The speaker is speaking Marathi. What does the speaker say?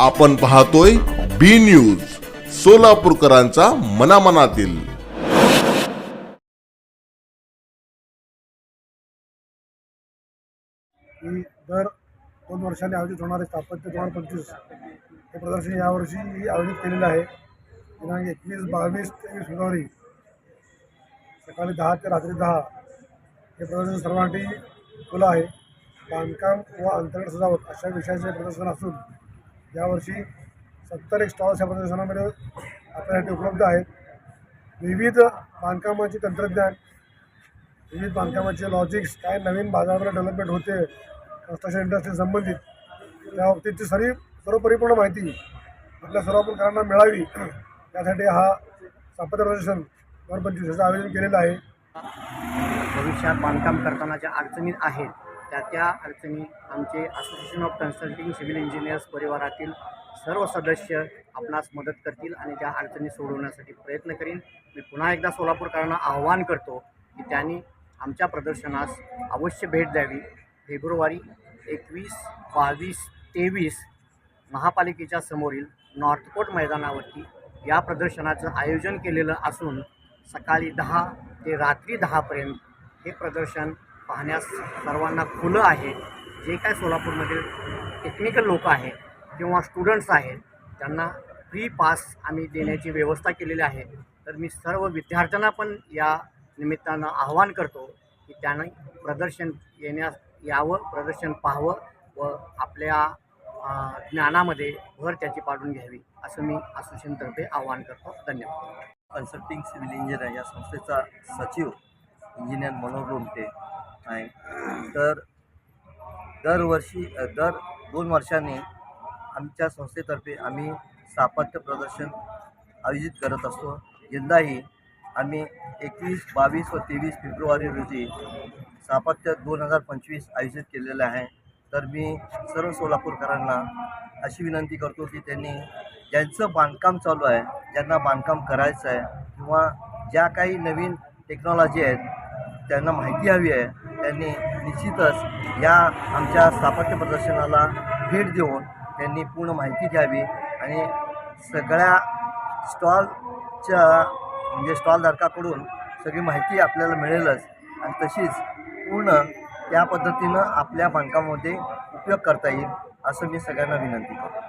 आपण पाहतोय बी न्यूज सोलापूरकरांचा मनामनातील. ही दर दोन वर्षांनी आयोजित होणारे स्थापत्य दोन हजार पंचवीस हे प्रदर्शन यावर्षी आयोजित केलेलं आहे. दिनांक एकवीस बावीस तेवीस फेब्रुवारी सकाळी दहा ते रात्री दहा हे प्रदर्शन सर्वांसाठी खुलं आहे. बांधकाम व अंतर्गत सजावट अशा विषयाचे प्रदर्शन असून यावर्षी सत्तर एक स्टॉल्स या प्रदर्शनामध्ये आपल्यासाठी उपलब्ध आहेत. विविध बांधकामाचे तंत्रज्ञान विविध बांधकामाचे लॉजिक्स काय नवीन बाजारात डेव्हलपमेंट होते कन्स्ट्रक्शन इंडस्ट्री संबंधित त्या बाबतीतची सर्व सर्व परिपूर्ण माहिती आपल्या सर्वांकरांना मिळावी. त्यासाठी हा स्थापत्य प्रदर्शन दर पंचवीस याचं आयोजन केलेलं आहे. भविष्यात बांधकाम करताना ज्या अडचणी आहेत. त्या त्या अडचणी आमचे association of consulting civil engineers परिवारातील सर्व सदस्य आपणास मदत करतील आणि त्या अडचणी सोडवण्यासाठी प्रयत्न करीन. मी पुन्हा एकदा सोलापूरकरांना आव्हान करतो की त्यांनी आमच्या प्रदर्शनास अवश्य भेट द्यावी. फेब्रुवारी एकवीस बावीस तेवीस महापालिकेच्या समोरील नॉर्थकोट मैदानावरती या प्रदर्शनाचं आयोजन केलेलं असून सकाळी दहा ते रात्री दहापर्यंत हे प्रदर्शन पाहण्यास सर्वांना खुलं आहे. जे काय सोलापूरमधील टेक्निकल लोक आहेत किंवा स्टुडंट्स आहेत त्यांना फ्री पास आम्ही देण्याची व्यवस्था केलेली आहे. तर मी सर्व विद्यार्थ्यांना पण या निमित्तानं आव्हान करतो की त्यानं प्रदर्शन येण्यास यावं प्रदर्शन पाहावं व आपल्या ज्ञानामध्ये भर त्याची पाडून घ्यावी असं मी असोसिएशनतर्फे आवाहन करतो. धन्यवाद. कन्सल्टिंग सिव्हिल इंजिनियर या संस्थेचा सचिव इंजिनियर मनोज लोमटे आहे तर दरवर्षी दर दोन वर्षांनी आमच्या संस्थेतर्फे आम्ही स्थापत्य प्रदर्शन आयोजित करत असतो. यंदाही आम्ही एकवीस बावीस व तेवीस फेब्रुवारी रोजी स्थापत्य दोन हजार पंचवीस आयोजित केलेलं आहे. तर मी सर्व सोलापूरकरांना अशी विनंती करतो की त्यांनी ज्यांचं बांधकाम चालू आहे ज्यांना बांधकाम करायचं आहे किंवा ज्या काही नवीन टेक्नॉलॉजी आहेत त्यांना माहिती हवी आहे. त्यांनी निश्चितच या आमच्या स्थापत्य प्रदर्शनाला भेट देऊन त्यांनी पूर्ण माहिती घ्यावी आणि सगळ्या स्टॉलच्या म्हणजे स्टॉलधारकाकडून सगळी माहिती आपल्याला मिळेलच आणि तशीच पूर्ण त्या पद्धतीनं आपल्या बांधकामामध्ये उपयोग करता येईल असं मी सगळ्यांना विनंती करतो.